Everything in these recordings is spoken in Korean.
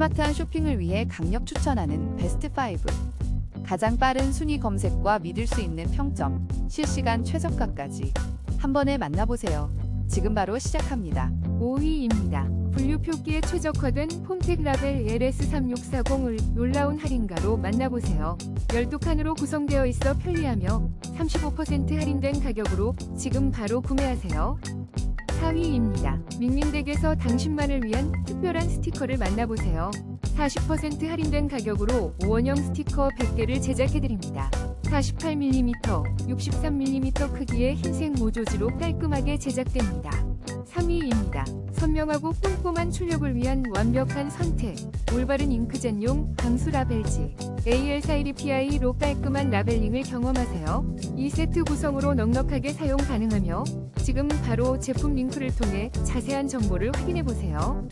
스마트한 쇼핑을 위해 강력 추천하는 베스트 5. 가장 빠른 순위 검색과 믿을 수 있는 평점, 실시간 최저가까지 한 번에 만나보세요. 지금 바로 시작합니다. 5위입니다. 분류 표기에 최적화된 폼텍 라벨 LS3640을 놀라운 할인가로 만나보세요. 12칸으로 구성되어 있어 편리하며 35% 할인된 가격으로 지금 바로 구매하세요. 4위 입니다. 밍밍덱에서 당신만을 위한 특별한 스티커를 만나보세요. 40% 할인된 가격으로 오원형 스티커 100개를 제작해드립니다. 48mm, 63mm 크기의 흰색 모조지로 깔끔하게 제작됩니다. 3위입니다. 선명하고 꼼꼼한 출력을 위한 완벽한 선택. 올바른 잉크젯용 방수 라벨지. AL412PI로 깔끔한 라벨링을 경험하세요. 이 세트 구성으로 넉넉하게 사용 가능하며 지금 바로 제품 링크를 통해 자세한 정보를 확인해 보세요.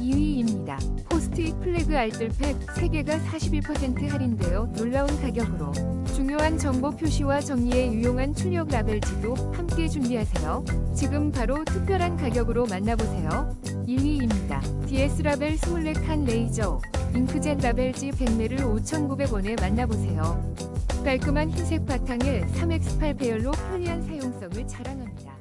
2위입니다. 포스트잇 플래그 알뜰팩 3개가 41% 할인되어 놀라운 가격으로 중요한 정보 표시와 정리에 유용한 출력 라벨지도 함께 준비하세요. 지금 바로 특별한 가격으로 만나보세요. 1위입니다. DS 라벨 24칸 레이저 잉크젯 라벨지 100매를 5,900원에 만나보세요. 깔끔한 흰색 바탕에 3X8 배열로 편리한 사용성을 자랑합니다.